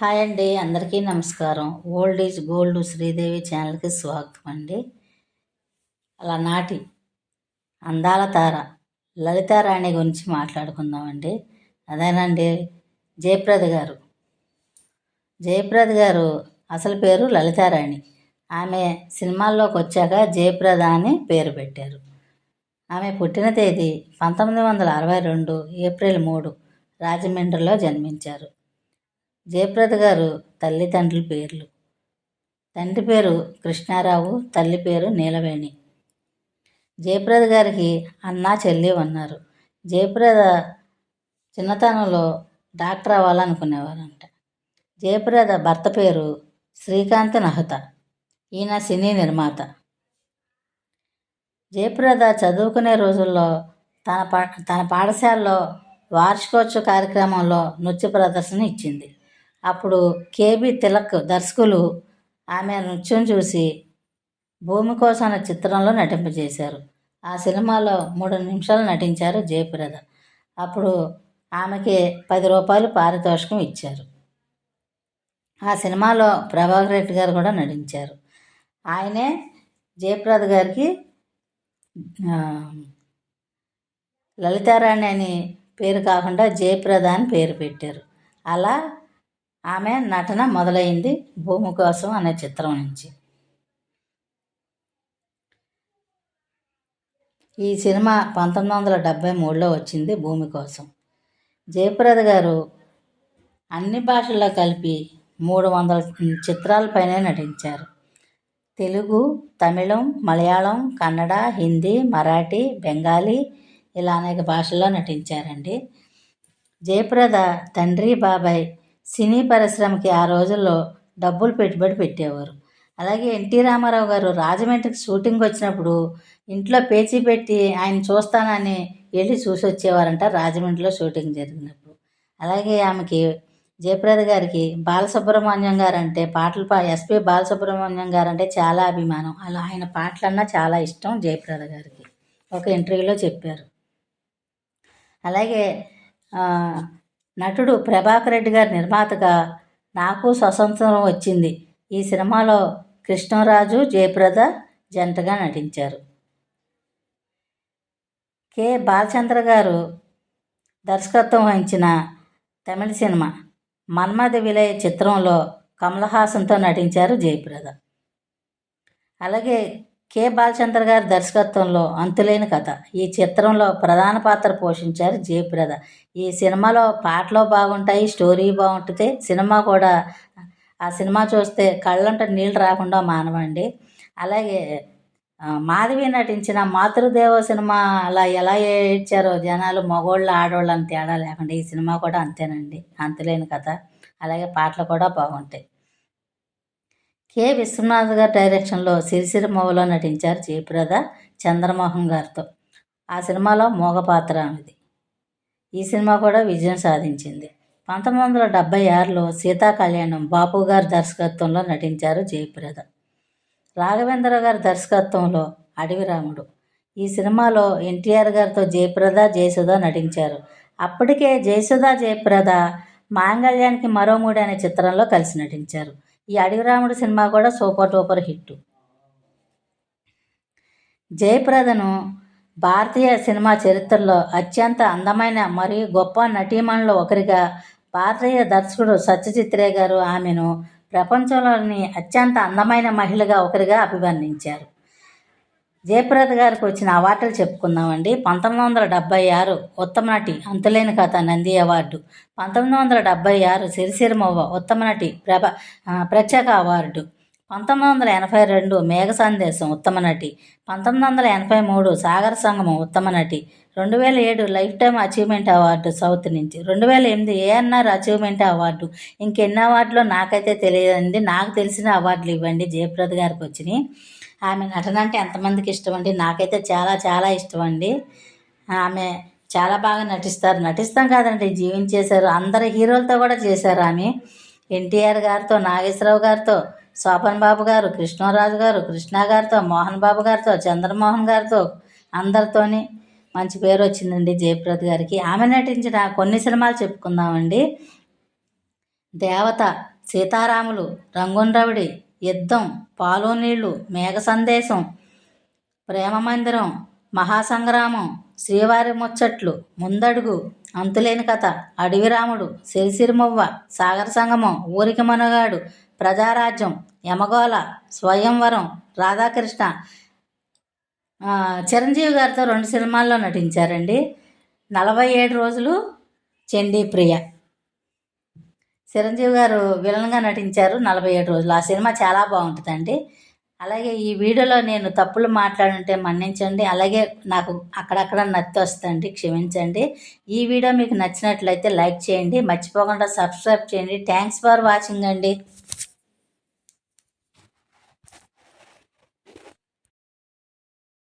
Hi అండి అందరికీ నమస్కారం. ఓల్డ్ ఈజ్ గోల్డ్ శ్రీదేవి ఛానల్కి స్వాగతం అండి. అలా నాటి అందాల తార లలితారాణి గురించి మాట్లాడుకుందామండి అదేనండి జయప్రద గారు. జయప్రద గారు అసలు పేరు లలితారాణి ఆమె సినిమాల్లోకి వచ్చాక జయప్రద అని పేరు పెట్టారు. ఆమె పుట్టిన తేదీ పంతొమ్మిది వందల అరవై రెండు ఏప్రిల్ మూడు రాజమండ్రిలో జన్మించారు. జయప్రద గారు తల్లిదండ్రుల పేర్లు. తండ్రి పేరు కృష్ణారావు తల్లి పేరు నీలవేణి. జయప్రద గారికి అన్న చెల్లి ఉన్నారు జయప్రద చిన్నతనంలో డాక్టర్ అవ్వాలనుకునేవారంట. జయప్రద భర్త పేరు శ్రీకాంత్ నహత. ఈయన సినీ నిర్మాత. జయప్రద చదువుకునే రోజుల్లో తన పా తన పాఠశాలలో వార్షికోత్సవ కార్యక్రమంలో నృత్య ప్రదర్శన ఇచ్చింది. అప్పుడు కేబి తిలక్ దర్శకులు ఆమె నృత్యం చూసి భూమి కోసం అనే చిత్రంలో నటింపజేశారు ఆ సినిమాలో మూడు నిమిషాలు నటించారు జయప్రద. అప్పుడు ఆమెకి పది రూపాయలు పారితోషికం ఇచ్చారు. ఆ సినిమాలో ప్రభాకర్ రెడ్డి గారు కూడా నటించారు. ఆయనే జయప్రద గారికి లలితారాణి అని పేరు కాకుండా జయప్రద అని పేరు పెట్టారు. అలా ఆమె నటన మొదలైంది భూమి కోసం అనే చిత్రం నుంచి. ఈ సినిమా పంతొమ్మిది వందల డెబ్భై మూడులో వచ్చింది భూమి కోసం. జయప్రద గారు అన్ని భాషల్లో కలిపి మూడు వందల చిత్రాలపైనే నటించారు. తెలుగు తమిళం మలయాళం కన్నడ హిందీ మరాఠీ బెంగాలీ ఇలా అనేక భాషల్లో నటించారండి. జయప్రద తండ్రి బాబాయ్ సినీ పరిశ్రమకి ఆ రోజుల్లో డబ్బులు పెట్టుబడి పెట్టేవారు. అలాగే ఎన్టీ రామారావు గారు రాజమండ్రికి షూటింగ్ వచ్చినప్పుడు ఇంట్లో పేచీ పెట్టి ఆయన చూస్తానని వెళ్ళి చూసి వచ్చేవారంట రాజమండ్రిలో షూటింగ్ జరిగినప్పుడు. అలాగే ఆమెకి జయప్రద గారికి బాలసుబ్రహ్మణ్యం గారు అంటే పాటలు పా ఎస్పి బాలసుబ్రహ్మణ్యం గారు అంటే చాలా అభిమానం. అలా ఆయన పాటలన్నా చాలా ఇష్టం జయప్రద గారికి. ఒక ఇంటర్వ్యూలో చెప్పారు. అలాగే నటుడు ప్రభాకర్ రెడ్డి గారి నిర్మాతగా నాకు స్వతంత్రం వచ్చింది. ఈ సినిమాలో కృష్ణరాజు జయప్రద జంటగా నటించారు. కె. బాలచంద్ర గారు దర్శకత్వం వహించిన తమిళ సినిమా మన్మథ విలయ చిత్రంలో కమల్ హాసన్తో నటించారు జయప్రద. అలాగే కె. బాలచంద్ర గారి దర్శకత్వంలో అంతులేని కథ. ఈ చిత్రంలో ప్రధాన పాత్ర పోషించారు జయప్రద ఈ సినిమాలో పాటలు బాగుంటాయి స్టోరీ బాగుంటుంది సినిమా కూడా ఆ సినిమా చూస్తే కళ్ళంట నీళ్ళు రాకుండా మానవండి. అలాగే మాధవి నటించిన మాతృదేవ సినిమా అలా ఎలా ఏడ్చారో జనాలు మగోళ్ళు ఆడవాళ్ళు అని తేడా లేకుండా ఈ సినిమా కూడా అంతేనండి. అంతులేని కథ. అలాగే పాటలు కూడా బాగుంటాయి. కె. విశ్వనాథ్ గారి డైరెక్షన్లో సిరిసిరి మూవలో నటించారు జయప్రద చంద్రమోహన్ గారితో. ఆ సినిమాలో మోగ పాత్ర ఆమెది ఈ సినిమా కూడా విజయం సాధించింది. పంతొమ్మిది వందల డెబ్భై ఆరులో సీతా కళ్యాణం బాపు గారి దర్శకత్వంలో నటించారు జయప్రద. రాఘవేంద్ర గారి దర్శకత్వంలో అడవి రాముడు. ఈ సినిమాలో ఎన్టీఆర్ గారితో జయప్రద జయసుధ నటించారు. అప్పటికే జయసుధ జయప్రద మాంగళ్యానికి మరో మూడు అనే చిత్రంలో కలిసి నటించారు. ఈ అడవి రాముడు సినిమా కూడా సూపర్ డూపర్ హిట్. జయప్రదను భారతీయ సినిమా చరిత్రలో అత్యంత అందమైన మరియు గొప్ప నటీమణులు ఒకరిగా భారతీయ దర్శకుడు సత్యజిత్రే గారు ఆమెను ప్రపంచంలోని అత్యంత అందమైన మహిళగా ఒకరిగా అభివర్ణించారు. జయప్రద గారికి వచ్చిన అవార్డులు చెప్పుకుందామండి. పంతొమ్మిది వందల డెబ్బై ఆరు ఉత్తమ నటి అంతులేని కథ నంది అవార్డు. పంతొమ్మిది వందల డెబ్బై ఆరు సిరిసిరిమవ్వ ఉత్తమ నటి ప్రభ ప్రత్యేక అవార్డు. పంతొమ్మిది వందల ఎనభై రెండు మేఘ సందేశం ఉత్తమ నటి. పంతొమ్మిది వందల ఎనభై మూడు సాగర సంగమం ఉత్తమ నటి. రెండు వేల ఏడు lifetime achievement award south నుంచి. రెండు వేల ఎనిమిది ఏఎన్ఆర్ అచీవ్మెంట్ అవార్డు. ఇంకెన్ని అవార్డులో నాకైతే తెలియదండి. నాకు తెలిసిన అవార్డులు ఇవ్వండి. జయప్రద గారికి వచ్చినాయి. ఆమె నటన అంటే ఎంతమందికి ఇష్టం అండి? నాకైతే చాలా చాలా ఇష్టం అండి. ఆమె చాలా బాగా నటిస్తారు. నటిస్తాం కాదండి. జీవించేశారు. అందరు హీరోలతో కూడా చేశారు ఆమె. ఎన్టీఆర్ గారితో నాగేశ్వరరావు గారితో శోభన్ బాబు గారు కృష్ణరాజు గారు కృష్ణ గారితో మోహన్ బాబు గారితో చంద్రమోహన్ గారితో అందరితోని మంచి పేరు వచ్చిందండి జయప్రద గారికి. ఆమె నటించిన కొన్ని సినిమాలు చెప్పుకుందామండి. దేవత సీతారాములు రంగున్ రవిడి యుద్ధం పాలు నీళ్ళు మేఘ సందేశం ప్రేమ మందిరం మహాసంగ్రామం శ్రీవారి ముచ్చట్లు ముందడుగు అంతులేని కథ అడవిరాముడు సిరిసిరిమువ్వ సాగర సంగమం ఊరికి మనగాడు ప్రజారాజ్యం యమగోళ స్వయంవరం రాధాకృష్ణ. చిరంజీవి గారితో రెండు సినిమాల్లో నటించారండి. నలభై ఏడు రోజులు చండీ ప్రియ. చిరంజీవి గారు విలన్గా నటించారు నలభై ఏడు రోజులు. ఆ సినిమా చాలా బాగుంటుందండి. అలాగే ఈ వీడియోలో నేను తప్పులు మాట్లాడుంటే మన్నించండి. అలాగే నాకు అక్కడక్కడ నత్తి వస్తుంది క్షమించండి. ఈ వీడియో మీకు నచ్చినట్లయితే లైక్ చేయండి. మర్చిపోకుండా సబ్స్క్రైబ్ చేయండి. థ్యాంక్స్ ఫర్ వాచింగ్ అండి.